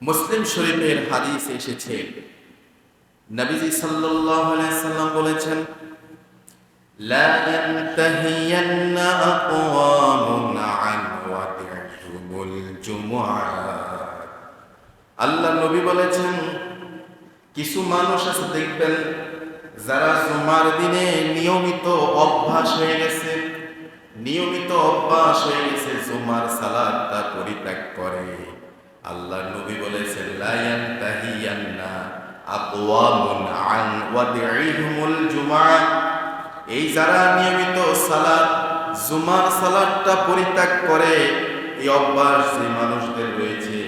মুসলিম শরীফের হাদিস এসেছে। নবীজি সাল্লাল্লাহু আলাইহি সাল্লাম বলেছেন, লা ইনতাহিয়ান্না আকওয়ামুন আন ওয়াদিউল জুমুআ। আল্লাহ নবী বলেছেন, কিছু মানুষ আছে দেখবেন, যারা জুমার দিনে নিয়মিত অভ্যাস হয়ে গেছে, নিয়মিত অভ্যাস হয়ে গেছে, জুমার সালাদটা পরিত্যাগ করে। আল্লাহ নবী বলেছেন লায়ান তাহিয়ান্না আকওয়ামুন আন ওয়াদিহিমুল জুমআ। এই যারা নিয়মিত সালাদ জুমার সালাদটা পরিত্যাগ করে, এই অভ্যাস যে মানুষদের রয়েছে,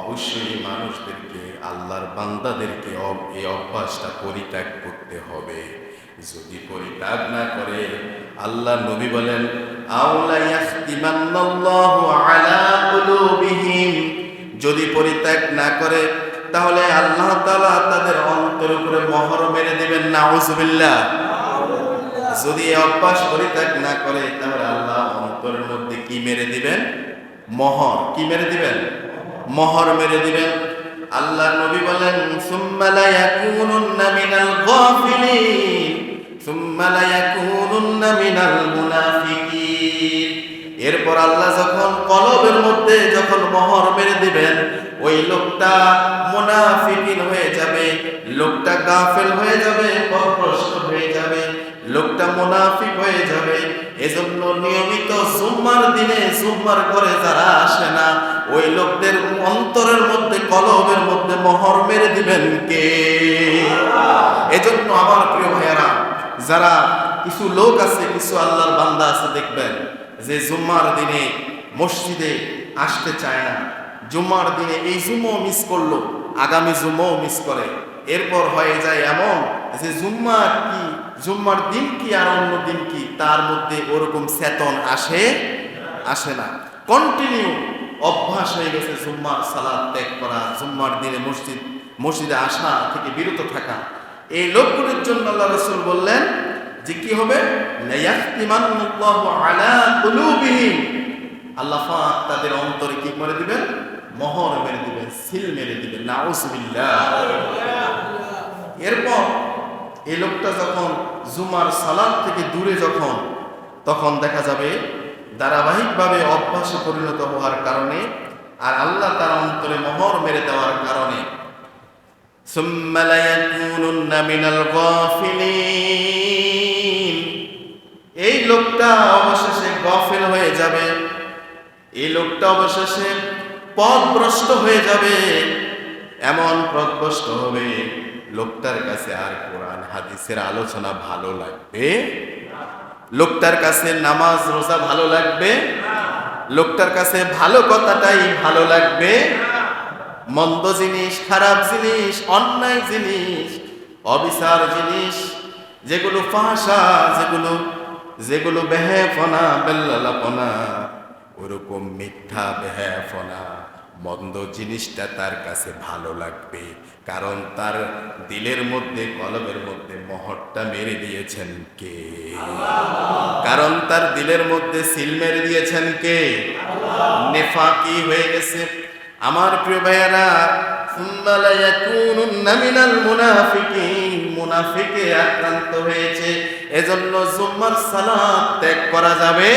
অবশ্যই মানুষদেরকে, আল্লাহর বান্দাদেরকে এই অভ্যাসটা পরিত্যাগ করতে হবে। যদি পরিত্যাগ না করে আল্লাহ নবী বলেন আউলা ইয়াখতিমান্নাল্লাহু আলা কুলুবিহিম। যদি পরিত্যাগ না করে, তাহলে আল্লাহ তাআলা তাদের অন্তর উপরে মহর মেরে দিবেন নাউজুবিল্লাহ যদি অভ্যাস পরিত্যাগ না করে, তাহলে আল্লাহ অন্তরের মধ্যে কি মেরে দিবেন? মহর। কি মেরে দিবেন? মহর মেরে দিবেন। আল্লাহ নবী বলেন, সুম্মা লা মিনাল গাফিলিন, সুম্মা লা মিনাল মুনাফিকিন। এরপর আল্লাহ যখন কলবের মধ্যে যখন মোহর মেরে দিবেন, ওই লোকটা মুনাফিকিন হয়ে যাবে, লোকটা গাফেল হয়ে যাবে পথভ্রষ্ট হয়ে যাবে, লোকটা মুনাফিক হয়ে যাবে। এজন্য নিয়মিত জুম্মার দিনে জুম্মার করে যারা আসে না, ওই লোকদের অন্তরের মধ্যে, কলবের মধ্যে মোহর মেরে দিবেন কে? এজন্য আমার প্রিয় ভাইয়ারা, যারা কিছু লোক আছে, কিছু আল্লাহর বান্দা আছে, দেখবেন যে জুম্মার দিনে মসজিদে আসতে চায় না। জুম্মার দিনে এই জুমও মিস করল, আগামী জুমও মিস করে। এরপর হয়ে যায় এমন যে জুম্মার কি, জুম্মার দিন কি আর অন্য দিন কি, তার মধ্যে ওরকম চেতন আসে আসে না। কন্টিনিউ অভ্যাস হয়ে গেছে জুম্মার সালাদ ত্যাগ করা, জুম্মার দিনে মসজিদ, মসজিদে আসা থেকে বিরত থাকা। এই লোকগুলির জন্য আল্লাহ রসুল বললেন যে কি হবে? আল্লাহ তাদের অন্তরে কি করে দিবেন? মোহর মেরে দিবেন, সিল মেরে দিবেন নাউসবিল্লা এরপর এই লোকটা যখন জুমার সালাদ থেকে দূরে যখন, তখন দেখা যাবে ধারাবাহিকভাবে অভ্যাসে পরিণত হওয়ার কারণে আর আল্লাহ তার অন্তরে মোহর মেরে দেওয়ার কারণে। এই লোকটা অবশেষে গফিল হয়ে যাবে। এই লোকটা অবশেষে পথভ্রষ্ট হয়ে যাবে। এমন পথভ্রষ্ট হবে লোকটার কাছে আর কোরআন হাদিসের আলোচনা ভালো লাগবে? লোকটার কাছে নামাজ, রোজা ভালো লাগবে? লোকটার কাছে ভালো কথাটাই ভালো লাগবে? মন্দ জিনিস, খারাপ জিনিস, অন্যায় জিনিস, অবিচার জিনিস, যেগুলো ফাঁসা, যেগুলো যেগুলো বেহেফনা, বেল্লালাপনা ওরকম মিথ্যা বেহেফনা মন্দ জিনিসটা তার কাছে ভালো লাগবে। কারণ তার দিলের মধ্যে কলমের মধ্যে মহরটা মেরে দিয়েছেন কে? কারণ তার দিলের মধ্যে সিল মেরে দিয়েছেন কে? নেফাকি হয়ে গেছে। আমার প্রিয় ভাইয়ারা মুনাফিকে আক্রান্ত হয়েছে। এজন্য জুম্মার সালাত ত্যাগ করা যাবে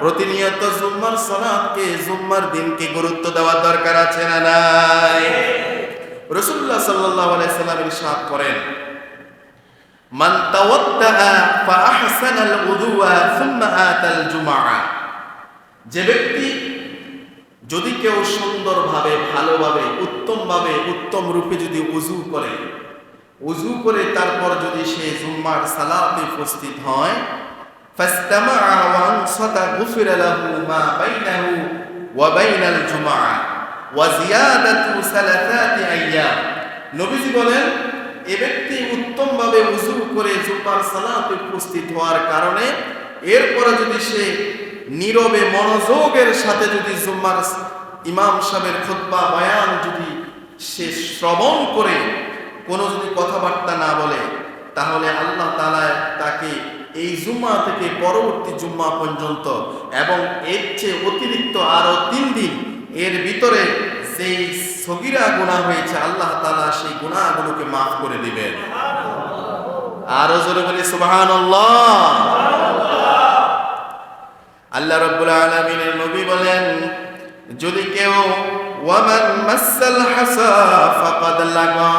প্রতিনিয়ত জুম্মার সালাতকে, জুম্মার দিনকে গুরুত্ব দেওয়া দরকার আছে না নাই? রাসূলুল্লাহ সাল্লাল্লাহু আলাইহি সাল্লাম ইরশাদ করেন, মান তাওয়াদ্দাআ ফা আহসানাল উযুয়া সুম্মা আতাল জুমআ। যে ব্যক্তি যদি কেউ সুন্দরভাবে, ভালোভাবে, উত্তমভাবে উত্তম রূপে যদি উজু করে উজু করে তারপর যদি সে জুম্মার সালাতে উপস্থিত হয় গুফিরা লাহু মা বাইনাহু ওয়া বাইনাল জুমআ ওয়া জিয়াদাতু সালাসাতি আইয়াম। নবীজি বলেন, এ ব্যক্তি উত্তমভাবে উজু করে জুম্মার সালাতে উপস্থিত হওয়ার কারণে এরপরে যদি সে নীরবে মনোযোগের সাথে যদি জুম্মার ইমাম সাহেবের খুতবা বয়ান যদি সে শ্রবণ করে, কোনো যদি কথাবার্তা না বলে, তাহলে আল্লাহ তাআলা তাকে এই জুম্মা থেকে পরবর্তী জুম্মা পর্যন্ত এবং এর চেয়ে অতিরিক্ত আরও তিন দিন এর ভিতরে সেই সগিরা গুনাহ হয়েছে, আল্লাহ তালা সেই গুনাহগুলোকে মাফ করে দিবেন। আরও জোরে বলি, সুবহানাল্লাহ। আল্লাহ রাব্বুল আলামিনের নবী বলেন, যদি কেউ, ওয়ামান মাসাল হাসা ফাকাদ লাগা,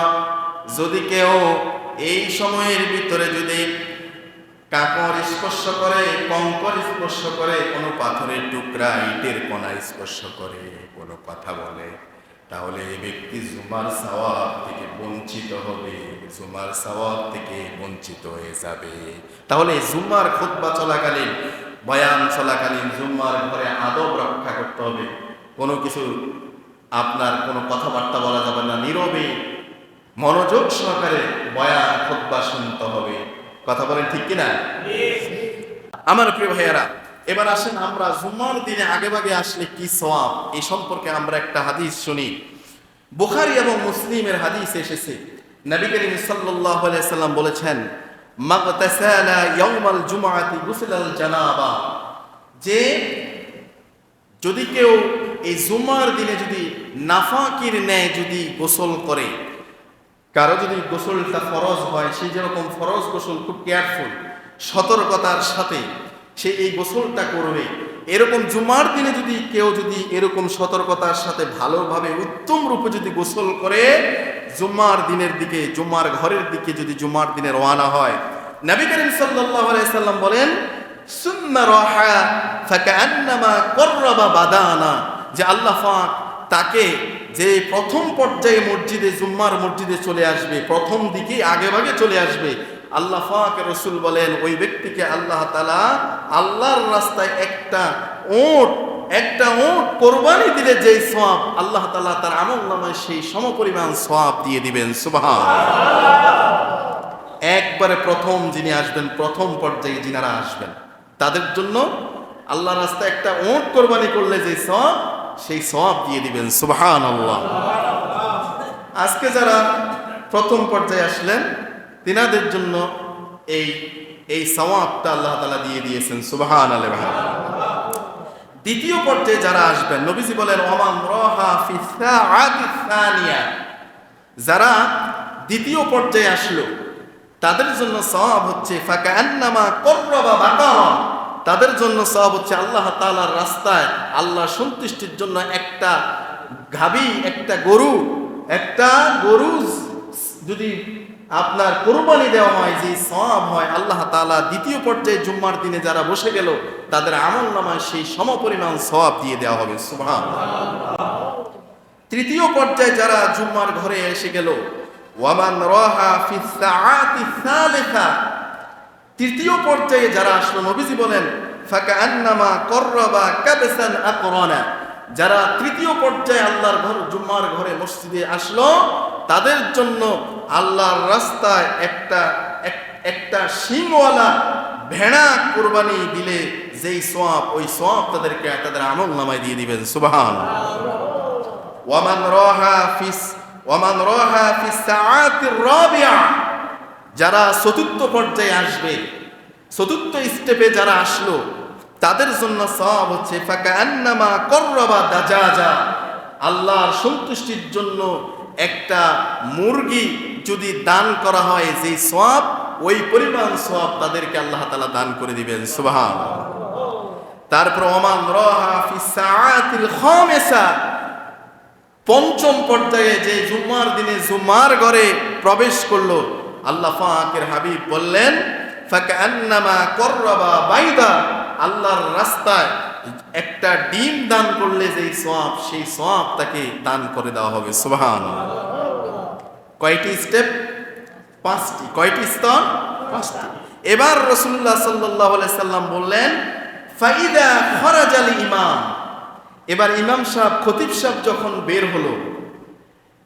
যদি কেউ এই সময়ের ভিতরে যদি কাকর স্পর্শ করে, কঙ্কর স্পর্শ করে, কোনো পাথরের টুকরা ইটের কণা স্পর্শ করে, কোনো কথা বলে। তাহলে এই ব্যক্তি জুমার সওয়াব থেকে বঞ্চিত হবে, জুমার সওয়াব থেকে বঞ্চিত হয়ে যাবে। তাহলে জুমার খুতবা চলাকালীন, বয়ান চলাকালীন জুম্মার ঘরে আদব রক্ষা করতে হবে। কোনো কিছু আপনার কোনো কথাবার্তা বলা যাবে না। নীরবে মনোযোগ সহকারে বয়ান, খুতবা শুনতে হবে। কথা বলেন ঠিক কিনা? আমার প্রিয় ভাইয়েরা, এবার আসেন আমরা জুম্মার দিনে আগে ভাগে আসলে কি সওয়াব? এই সম্পর্কে আমরা একটা হাদিস শুনি। বুখারী এবং মুসলিমের হাদিস এসেছে। নবী করিম সাল্লাল্লাহু আলাইহি সাল্লাম বলেছেন মাগতাসালা ইয়াউমাল জুমআতি গুসলাল জানাবা। যে যদি কেউ এই জুমার দিনে যদি নাফাকির ন্যায় যদি গোসল করে কারও যদি গোসলটা ফরজ হয়, সে যেরকম ফরজ গোসল, খুব কেয়ারফুল সতর্কতার সাথে সে এই গোসলটা করবে। এরকম জুমার দিনে যদি কেউ যদি এরকম সতর্কতার সাথে ভালোভাবে, উত্তম রূপে যদি গোসল করে জুম্মার দিনের দিকে, জুমার ঘরের দিকে যদি জুমার দিনে রওনা হয়, নবী করিম সাল্লাম বলেন, সুম্মা রাহা বাদানা। যে আল্লাহ তাকে যে প্রথম পর্যায়ে মসজিদে, জুম্মার মসজিদে চলে আসবে, প্রথম দিকে আগে ভাগে চলে আসবে। আল্লাহ পাক রসুল বলেন, ওই ব্যক্তিকে আল্লাহ তালা আল্লাহর রাস্তায় একটা ওট একটা ওট কোরবানি দিলে যেই সওয়াব, আল্লাহ তালা তার আমল নামায় সেই সমপরিমাণ সওয়াব দিয়ে দিবেন। সুবহান একবারে প্রথম যিনি আসবেন, প্রথম পর্যায়ে যিনারা আসবেন, তাদের জন্য আল্লাহ রাস্তায় একটা ওট কোরবানি করলে যে সব সেই সব দিয়ে দিবেন সুবহান আল্লাহ আজকে যারা প্রথম পর্যায়ে আসলেন, তিনাদের জন্য এই এই সওয়াবটা আল্লাহ তালা দিয়ে দিয়েছেন সুবহান আল্লাহ দ্বিতীয় পর্যায়ে যারা আসবেন, নবীজি বলেন, ওমান রহা ফি সাআতি সানিয়া। যারা দ্বিতীয় পর্যায়ে আসলো, তাদের জন্য সওয়াব হচ্ছে ফাঁকা আন্নামা করবা বাকারা। তাদের জন্য সব হচ্ছে আল্লাহ তালার রাস্তায় আল্লাহ সন্তুষ্টির জন্য একটা গাবি একটা গরু একটা গরু যদি আপনার কোরবানি দেওয়া হয় যে সব হয় আল্লাহ তালা দ্বিতীয় পর্যায়ে জুম্মার দিনে যারা বসে গেল, তাদের আমল নামায় সেই সমপরিমাণ সব দিয়ে দেওয়া হবে, সুবহানাল্লাহ। তৃতীয় পর্যায়ে যারা জুম্মার ঘরে এসে গেল, ওয়ামান রাহা ফি সাআতি সালিসা তৃতীয় পর্যায়ে যারা আসলো নবীজি বলেন যারা তৃতীয় পর্যায়ে আল্লাহর ঘর, জুম্মার ঘরে মসজিদে আসলো, তাদের জন্য আল্লাহর রাস্তায় একটা, এক- একটা শিংওয়ালা ভেড়া কোরবানি দিলে যেই সোয়াব ওই সোয়াব তাদেরকে, তাদের আমল নামায় দিয়ে দিবেন। সুবহান ওয়ামান রাহা ফিস, ওয়ামান রাহা ফিস রাবিআ। যারা চতুর্থ পর্যায়ে আসবে, চতুর্থ স্টেপে যারা আসলো, তাদের জন্য সব হচ্ছে ফাঁকা আন্নামা করবা দাজাজা। আল্লাহর সন্তুষ্টির জন্য একটা মুরগি যদি দান করা হয়, যেই সব ওই পরিমাণ সব তাদেরকে আল্লাহ তালা দান করে দিবেন সুবহান তারপর ওমান রহা ফি সাআতিল খামিসা। পঞ্চম পর্যায়ে যে জুম্মার দিনে জুম্মার ঘরে প্রবেশ করল আল্লাহ ফাকের হাবিব বললেন আল্লাহর রাস্তায় একটা ডিম দান করলে যেই সোয়াব সেই সোয়াব তাকে দান করে দেওয়া হবে। সুবহান কয়টি স্টেপ? পাঁচটি। কয়টি স্তর? পাঁচটি। এবার রসুল্লাহ সাল্লাহ সাল্লাম বললেন, ফাইদা খরাজ আলী ইমাম। এবার ইমাম সাহেব, খতিব সাহেব যখন বের হলো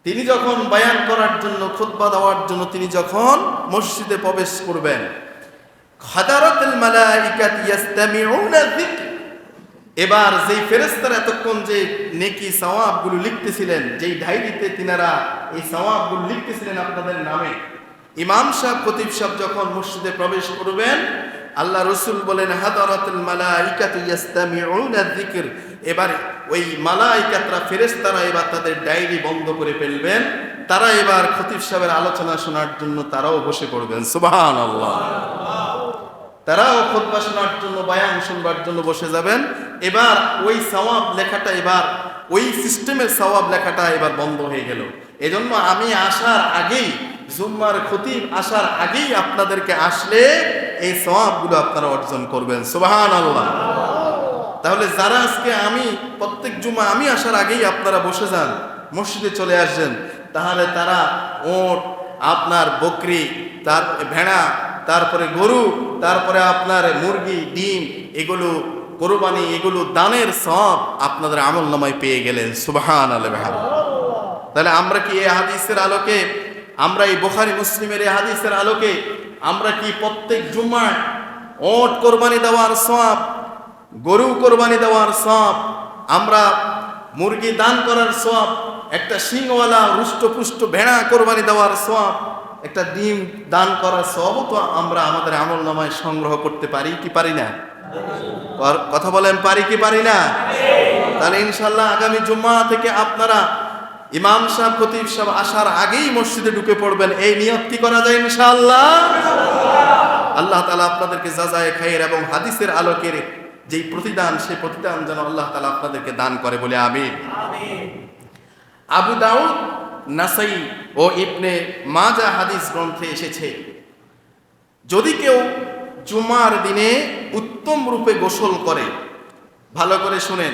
তিনি যখন বায়ান করার জন্য, খুতবা দেওয়ার জন্য তিনি যখন মসজিদে প্রবেশ করবেন এবার যেই ফেরেশতারা এতক্ষণ যে নেকি সওয়াবগুলো লিখতেছিলেন, যেই ডায়েরিতে তিনারা এই সওয়াবগুলো লিখতেছিলেন আপনাদের নামে, ইমাম সাহেব, খতিব সাহেব যখন মসজিদে প্রবেশ করবেন আল্লাহ রসুল বলেন, হাদারাতুল মালাইকাতু ইয়াস্তামিউনা যিকর। এবার ওই মালাইকাতরা, ফেরেশতারা এবার তাদের ডায়েরি বন্ধ করে ফেলবেন। তারা এবার খতিব সাহেবের আলোচনা শোনার জন্য তারাও বসে পড়বেন। সুবহানাল্লাহ। তারাও খুতবা শোনার জন্য, বায়ান শুনবার জন্য বসে যাবেন। এবার ওই সওয়াব লেখাটা এবার, ওই সিস্টেমের সওয়াব লেখাটা এবার বন্ধ হয়ে গেল। এজন্য আমি আসার আগেই, জুম্মার খতিব আসার আগেই আপনাদেরকে আসলে এই সওয়াবগুলো আপনারা অর্জন করবেন। সুবাহান আল্লাহ তাহলে যারা আজকে আমি, প্রত্যেক জুমা আমি আসার আগেই আপনারা বসে যান, মসজিদে চলে আসছেন তাহলে তারা ওট, আপনার বকরি, তার ভেড়া, তারপরে গরু, তারপরে আপনার মুরগি, ডিম, এগুলো কোরবানি, এগুলো দানের সব আপনাদের আমল নামায় পেয়ে গেলেন। সুবাহান আলহাম তাহলে আমরা কি এই হাদিসের আলোকে, আমরা এই বোখারি, মুসলিমের এই হাদিসের আলোকে, আমরা কি প্রত্যেক জুম্মায় ওট কোরবানি দেওয়ার সব গরু কোরবানি দেওয়ার সব আমরা মুরগি দান করার সব একটা শিংওয়ালা রুষ্টপুষ্ট ভেড়া কোরবানি দেওয়ার সব একটা ডিম দান করার সবও তো আমরা আমাদের আমল নামায় সংগ্রহ করতে পারি কি পারি না? কথা বলেন পারি কি পারি না? তাহলে ইনশাল্লাহ আগামী জুম্মা থেকে আপনারা ইমাম সাহেব, খতিব সাহেব আসার আগেই মসজিদে ঢুকে পড়বেন। এই নিয়ত কি করা যায় ইনশাআল্লাহ? আল্লাহ তালা আপনাদেরকে যাজায় খায়ের এবং হাদিসের আলোকের যেই প্রতিদান, সেই প্রতিদান যেন আল্লাহ তালা আপনাদেরকে দান করে বলে আমি আবু দাউদ, নাসাই ও ইবনে মাজা হাদিস গ্রন্থে এসেছে, যদি কেউ জুমার দিনে উত্তম রূপে গোসল করে, ভালো করে শুনেন।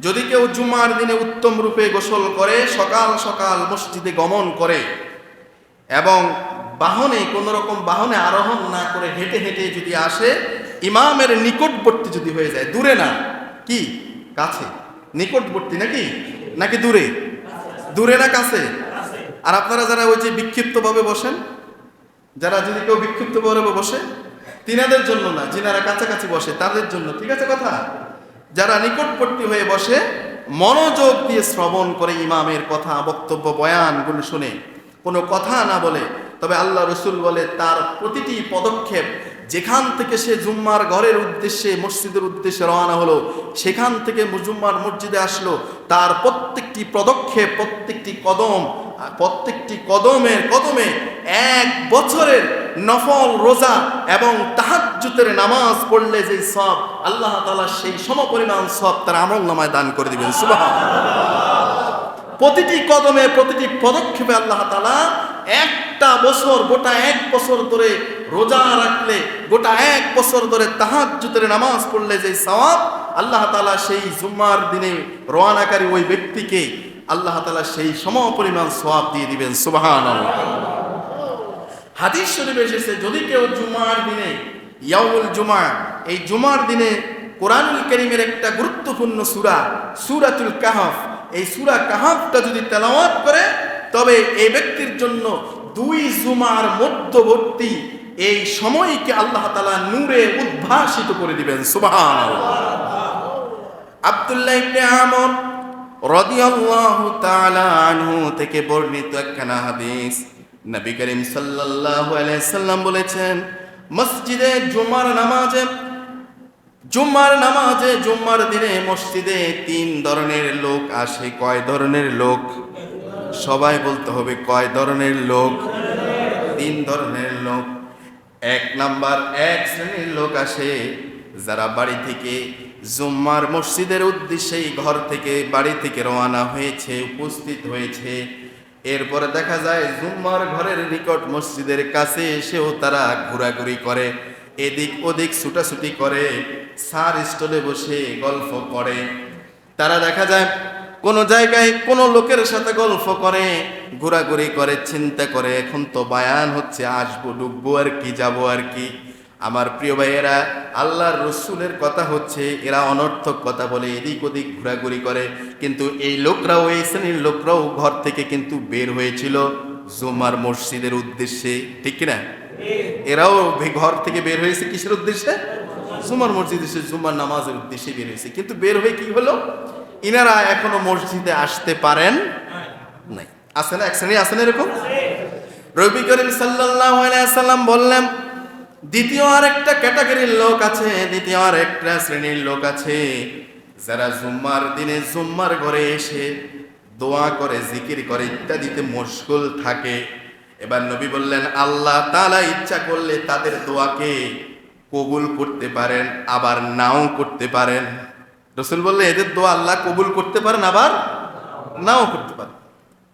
যদি কেউ জুমার দিনে উত্তম রূপে গোসল করে, সকাল সকাল মসজিদে গমন করে এবং বাহনে কোনো রকম বাহনে আরোহণ না করে হেঁটে হেঁটে যদি আসে, ইমামের নিকটবর্তী যদি হয়ে যায়, দূরে না, কি? কাছে। নিকটবর্তী নাকি? নাকি দূরে? দূরে না কাছে? আর আপনারা যারা ওই যে বিক্ষিপ্তভাবে বসেন, যারা যদি কেউ বিক্ষিপ্তভাবে বসে, তিনাদের জন্য না, যিনারা কাছাকাছি বসে, তাদের জন্য, ঠিক আছে কথা? যারা নিকটবর্তী হয়ে বসে মনোযোগ দিয়ে শ্রবণ করে ইমামের কথা, বক্তব্য, বয়ানগুলো শুনে, কোনো কথা না বলে, তবে আল্লাহ রসুল বলে তার প্রতিটি পদক্ষেপ, যেখান থেকে সে জুম্মার ঘরের উদ্দেশ্যে, মসজিদের উদ্দেশ্যে রওনা হলো, সেখান থেকে জুম্মার মসজিদে আসলো, তার প্রত্যেকটি পদক্ষেপ, প্রত্যেকটি কদম প্রত্যেকটি কদমের কদমে এক বছরের নফল রোজা এবং তাহাজ্জুতের নামাজ পড়লে যে সব, আল্লাহ তালা সেই সমপরিমাণ সব তার আমল নামায় দান করে দিবেন। সুবাহ প্রতিটি কদমে, প্রতিটি পদক্ষেপে আল্লাহ তালা একটা বছর, গোটা এক বছর ধরে রোজা রাখলে, গোটা এক বছর ধরে তাহাজ্জুতের নামাজ পড়লে যে সওয়াব আল্লাহ তালা সেই জুম্মার দিনে রওয়ানাকারী ওই ব্যক্তিকে আল্লাহ তালা সেই সম পরিমাণ সওয়াব দিয়ে দিবেন সুবাহান হাদিস শরীফ এসেছে, যদি কেউ জুমার দিনে ইয়াউল জুমা, এই জুমার দিনে কোরআনুল করিমের একটা গুরুত্বপূর্ণ সুরা, সূরাতুল কাহফ, এই সুরা কাহফটা যদি তেলাওয়াত করে, তবে এই ব্যক্তির জন্য দুই জুমার মধ্যবর্তী এই সময়কে আল্লাহ তাআলা নূরে উদ্ভাসিত করে দিবেন, সুবহানাল্লাহ। আব্দুল্লাহ ইবনে আমর রাদিয়াল্লাহু তাআলা আনহু থেকে বর্ণিত একখানা হাদিস। নবী করিম সাল্লাল্লাহু আলাইহি সাল্লাম বলেছেন, মসজিদে জুমার নামাজে, জুম্মার নামাজে জুম্মার দিনে মসজিদে তিন ধরনের লোক আসে। কয় ধরনের লোক? সবাই বলতে হবে কয় ধরনের লোক? তিন ধরনের লোক। এক নাম্বার, এক শ্রেণির লোক আসে যারা বাড়ি থেকে জুম্মার মসজিদের উদ্দেশ্যেই ঘর থেকে, বাড়ি থেকে রওনা হয়েছে, উপস্থিত হয়েছে। এরপরে দেখা যায়, জুম্মার ঘরের নিকট মসজিদের কাছে এসেও তারা ঘোরাঘুরি করে। এদিক ওদিক ছুটাছুটি করে, সার স্টলে বসে গল্প করে। তারা দেখা যায়, কোনো জায়গায় কোনো লোকের সাথে গল্প করে, ঘোরাঘুরি করে, চিন্তা করে, এখন তো বায়ান হচ্ছে, আসব ডুববো আর কি, যাব আর কি। আমার প্রিয় ভাইয়েরা আল্লাহর রসুলের কথা হচ্ছে এরা অনর্থক কথা বলে এদিক ওদিক ঘোরাঘুরি করে। কিন্তু এই লোকরাও এই শ্রেণির লোকরাও ঘর থেকে কিন্তু বের হয়েছিল জুমার মসজিদের উদ্দেশ্যে ঠিক কিনা? এরাও ঘর থেকে বের হয়েছে কিসের উদ্দেশ্যে? জুমার মসজিদে এসে জুমার নামাজের উদ্দেশ্যে বের হয়েছে। কিন্তু বের হয়ে কি হলো? ইনারা এখনও মসজিদে আসতে পারেন নাই। আছে না? এক শ্রেণি আছে না এরকম? রবি করিম সাল্লাল্লাহু সাল্লাম বললেন দ্বিতীয় আরেকটা ক্যাটাগরির লোক আছে, দ্বিতীয় আরেকটা শ্রেণির লোক আছে। যারা জুম্মার দিনে জুম্মার ঘরে এসে দোয়া করে, জিকির করে ইত্যাদিতে মশগুল থাকে। এবার নবী বললেন, আল্লাহ তালা ইচ্ছা করলে তাদের দোয়াকে কবুল করতে পারেন, আবার নাও করতে পারেন। রসুল বললে, এদের দোয়া আল্লাহ কবুল করতে পারেন, আবার নাও করতে পারেন।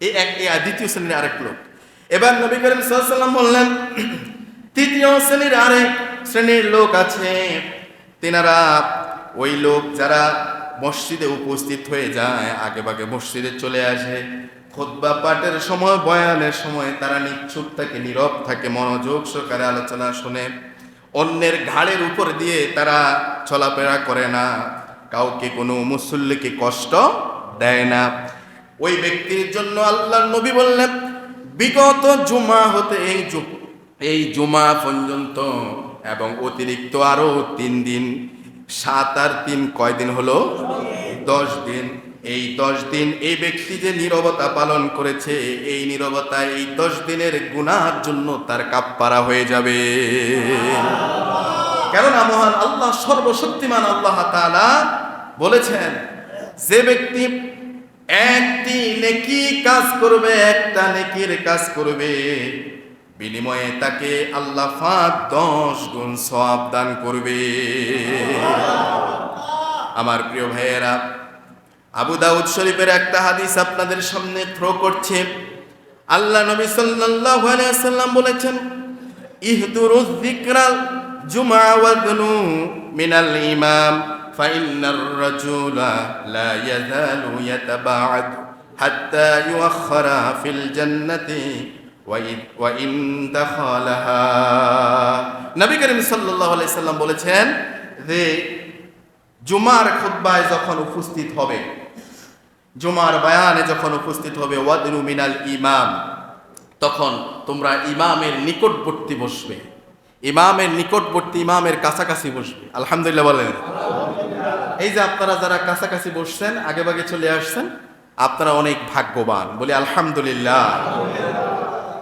এই এক দ্বিতীয় শ্রেণির আরেক লোক। এবার নবী করিম সাল্লাম বললেন তৃতীয় শ্রেণির আরেক শ্রেণির লোক আছে। তেনারা ওই লোক যারা মসজিদে উপস্থিত হয়ে যায় আগে ভাগে মসজিদে চলে আসে। খোদবা পাঠের সময়, বয়ানের সময় তারা নিচ্ছুপ থাকে, নীরব থাকে, মনোযোগ সহকারে আলোচনা শুনে। অন্যের ঘাড়ের উপর দিয়ে তারা চলাফেরা করে না। কাউকে কোনো মুসল্লিকে কষ্ট দেয় না। ওই ব্যক্তির জন্য আল্লাহ নবী বললেন, বিগত জুমা হতে এই এই জুমা পর্যন্ত এবং অতিরিক্ত আরও তিন দিন, সাত আর তিন কয় দিন হলো? দশ দিন। এই দশ দিন এই ব্যক্তি যে নীরবতা পালন করেছে, এই নীরবতা এই দশ দিনের গুনার জন্য তার কাপ্পারা হয়ে যাবে। কেননা মহান আল্লাহ, সর্বশক্তিমান আল্লাহ বলেছেন, যে ব্যক্তি একটি নেকি কাজ করবে, একটা নেকির কাজ করবে বিনিময়ে তাকে আল্লাহ ফাঁক দশ গুণ সওয়াব দান করবে। আমার প্রিয় ভাইয়েরা, আবু দাউদ শরীফের একটা হাদিস আপনাদের সামনে থ্রো করছে। আল্লাহ নবী সাল্লাল্লাহু আলাইহি ওয়াসাল্লাম বলেছেন, ইহদুরু যিকরাল জুমআ ওয়াদনু মিনাল ইমাম ফাইন্নার রাজুলা লা ইয়াজালু ইয়াতাবাআদ হাত্তা ইউআখখারা ফিল জান্নাতি নবী করিম আলাইহি সাল্লাম বলেছেন যে, জুমার খুতবায় যখন উপস্থিত হবে, জুমার বয়ানে যখন উপস্থিত হবে ওয়াদনু মিনাল ইমাম, তখন তোমরা ইমামের নিকটবর্তী বসবে। ইমামের নিকটবর্তী ইমামের কাছাকাছি বসবে। আলহামদুলিল্লাহ বলেন। এই যে আপনারা যারা কাছাকাছি বসছেন, আগে ভাগে চলে আসছেন, আপনারা অনেক ভাগ্যবান। বলি আলহামদুলিল্লাহ।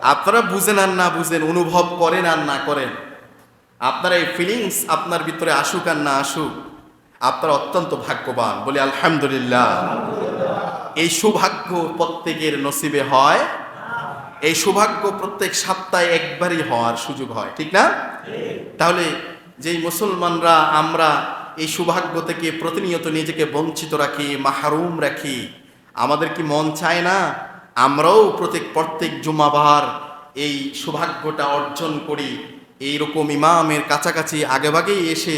আপনারা বুঝেন আর না বুঝেন, অনুভব করেন আর না করেন, আপনার এই ফিলিংস আপনার ভিতরে আসুক আর না আসুক, আপনারা অত্যন্ত ভাগ্যবান। বলি আলহামদুলিল্লাহ। এই সৌভাগ্য প্রত্যেকের নসিবে হয়, এই সৌভাগ্য প্রত্যেক সপ্তাহে একবারই হওয়ার সুযোগ হয়, ঠিক না? তাহলে যেই মুসলমানরা, আমরা এই সৌভাগ্য থেকে প্রতিনিয়ত নিজেকে বঞ্চিত রাখি, মাহরুম রাখি, আমাদের কি মন চায় না? আমরাও প্রত্যেক প্রত্যেক জুমাবার এই সৌভাগ্যটা অর্জন করি। এইরকম ইমামের কাছাকাছি আগেভাগেই এসে,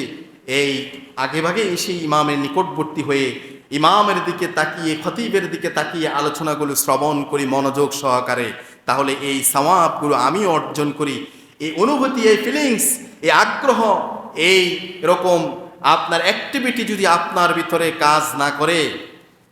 এই আগেভাগে এসে ইমামের নিকটবর্তী হয়ে ইমামের দিকে তাকিয়ে, খতিবের দিকে তাকিয়ে আলোচনাগুলো শ্রবণ করি মনোযোগ সহকারে। তাহলে এই সওয়াবগুলো আমি অর্জন করি। এই অনুভূতি, এই ফিলিংস এই আগ্রহ, এই রকম আপনার অ্যাক্টিভিটি যদি আপনার ভিতরে কাজ না করে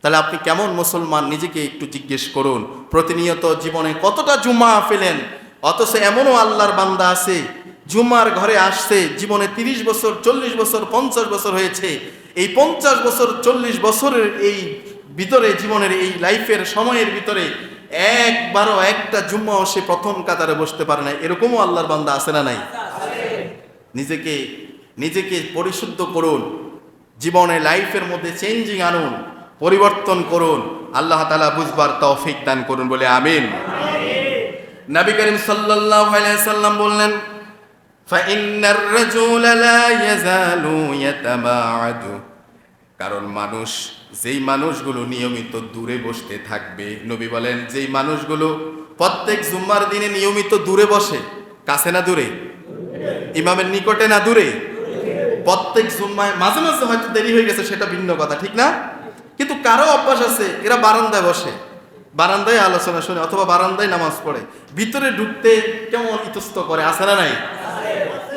তাহলে আপনি কেমন মুসলমান? নিজেকে একটু জিজ্ঞেস করুন। প্রতিনিয়ত জীবনে কতটা জুমা ফেলেন? অথচ এমনও আল্লাহর বান্দা আছে জুমার ঘরে আসছে, জীবনে তিরিশ বছর, চল্লিশ বছর, পঞ্চাশ বছর হয়েছে। এই পঞ্চাশ বছর, চল্লিশ বছরের এই ভিতরে, জীবনের এই লাইফের সময়ের ভিতরে একবারও একটা জুম্মাও সে প্রথম কাতারে বসতে পারে না এরকমও আল্লাহর বান্দা আছে না নাই? নিজেকে নিজেকে পরিশুদ্ধ করুন। জীবনে লাইফের মধ্যে চেঞ্জিং আনুন। পরিবর্তন করুন। আল্লাহ তালা বুঝবার তৌফিক দান করুন বলে আমিন। নবী করিম সাল্লাম বললেন কারণ মানুষ, যেই মানুষগুলো নিয়মিত দূরে বসতে থাকবে, নবী বলেন, যেই মানুষগুলো প্রত্যেক জুম্মার দিনে নিয়মিত দূরে বসে, কাছে না দূরে, ইমামের নিকটে না দূরে, প্রত্যেক জুম্মায় মাঝে মাঝে হয়তো দেরি হয়ে গেছে, সেটা ভিন্ন কথা, ঠিক না? কিন্তু কারও অভ্যাস আছে, এরা বারান্দায় বসে। বারান্দায় আলোচনা শুনে অথবা বারান্দায় নামাজ পড়ে। ভিতরে ঢুকতে কেমন ইতস্ত করে আসে না নাই?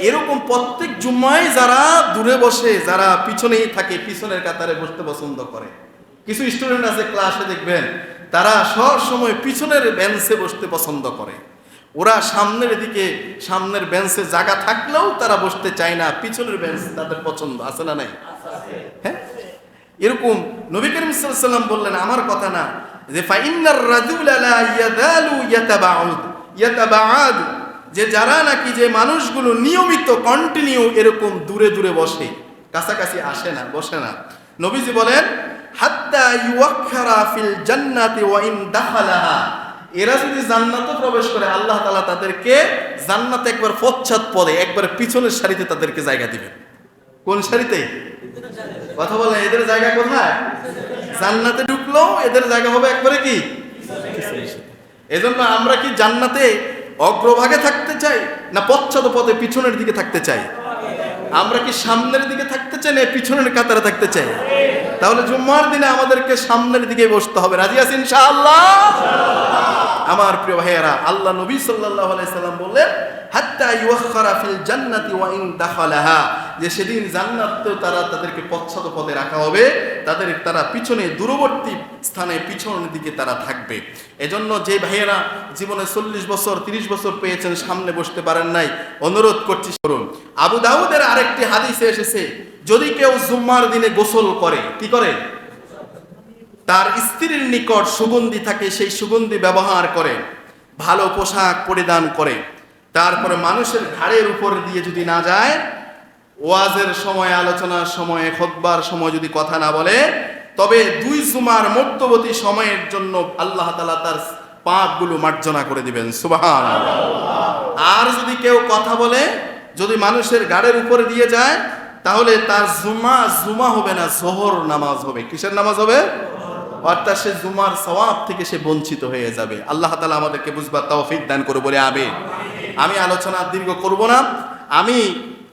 এরকম প্রত্যেক জুম্মায় যারা দূরে বসে, যারা পিছনেই থাকে, পিছনের কাতারে বসতে পছন্দ করে। কিছু স্টুডেন্ট আছে ক্লাসে দেখবেন, তারা সব সময় পিছনের বেঞ্চে বসতে পছন্দ করে। ওরা সামনের দিকে, সামনের বেঞ্চে জায়গা থাকলেও তারা বসতে চায় না, পিছনের বেঞ্চ তাদের পছন্দ, আছে না নাই? এরকম নবী করিম সাল্লাম বললেন, আমার কথা না। যে, ফাইন্নার রাজুলা ইয়াদালু ইয়াতাবাউদ, ইয়াতাবাআদ। যে, যারা নাকি যে মানুষগুলো নিয়মিত কন্টিনিউ এরকম দূরে দূরে বসে, কাছাকাছি আসে না, বসে না। নবীজি বলেন, হাত্তা ইউয়াক্ষারা ফিল জান্নাতি ওয়া ইন দাখালাহা। এরা যদি জান্নাতে প্রবেশ করে, আল্লাহ তাআলা তাদেরকে জান্নাতে একবার পশ্চাৎ পদে, একবার পিছনের সারিতে তাদেরকে জায়গা দিবেন। কোন সারিতে কথা বলে, এদের জায়গা কোথায়? জান্নাতে ঢুকলো, এদের জায়গা হবে একবারে কি? এজন্য আমরা কি জান্নাতে অগ্রভাগে থাকতে চাই, না পশ্চাৎ পথে পিছনের দিকে থাকতে চাই? আমরা কি সামনের দিকে থাকতে চাই, না পিছনের কাতারে থাকতে চাই? তাহলে জুম্মার দিনে আমাদেরকে সামনের দিকে বসতে হবে। রাজি আছেন ইনশাআল্লাহ? আমার প্রিয় ভাইয়েরা, আল্লাহ নবী সাল্লাল্লাহু আলাইহি সাল্লাম বললেন, হাত্তা ইউখারা ফিল জান্নাতি ওয়া ইন দাখালাহা। যে সেদিন জান্নাতেও তারা তাদেরকে পশ্চাৎ পদে রাখা হবে, তাদের তারা পিছনে দূরবর্তী স্থানে পিছনের দিকে তারা থাকবে। এজন্য যে ভাইয়েরা জীবনে চল্লিশ বছর, তিরিশ বছর পেয়েছেন, সামনে বসতে পারেন নাই, অনুরোধ করছি করুন আবু দাউদের আরেকটি হাদিসে এসেছে যদি কেউ জুম্মার দিনে গোসল করে, কি করে? তার স্ত্রীর নিকট সুগন্ধি থাকে, সেই সুগন্ধি ব্যবহার করে, ভালো পোশাক পরিধান করে। তারপরে মানুষের ঘাড়ের উপর দিয়ে যদি না যায়, ওয়াজের সময়, আলোচনার সময়, খোদবার সময় যদি কথা না বলে, তবে দুই জুমার মধ্যবর্তী সময়ের জন্য আল্লাহ তালা তার পাপগুলো মার্জনা করে দিবেন। সুবাহান আর যদি কেউ কথা বলে, যদি মানুষের গাড়ের উপরে দিয়ে যায় তাহলে তার জুমা জুমা হবে না, জোহর নামাজ হবে। কিসের নামাজ হবে? অর্থাৎ সে জুমার সওয়াব থেকে সে বঞ্চিত হয়ে যাবে। আল্লাহ তালা আমাদেরকে বুঝবার তৌফিক দান করে বলে আবে আমি আলোচনা দীর্ঘ করব না। আমি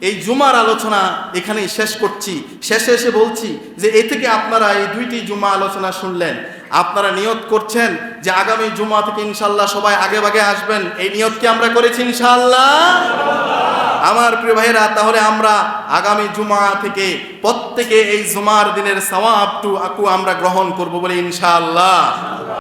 এই জুমার আলোচনা এখানেই শেষ করছি। শেষে এসে বলছি যে এ থেকে আপনারা এই দুইটি জুমা আলোচনা শুনলেন। আপনারা নিয়ত করছেন যে আগামী জুমা থেকে ইনশাল্লাহ সবাই আগে ভাগে আসবেন। এই নিয়ত কি আমরা করেছি ইনশাল্লাহ আমার প্রিয় ভাইরা তাহলে আমরা আগামী জুমা থেকে প্রত্যেকে এই জুমার দিনের সওয়াবটু আকু আমরা গ্রহণ করব বলে ইনশাআল্লাহ।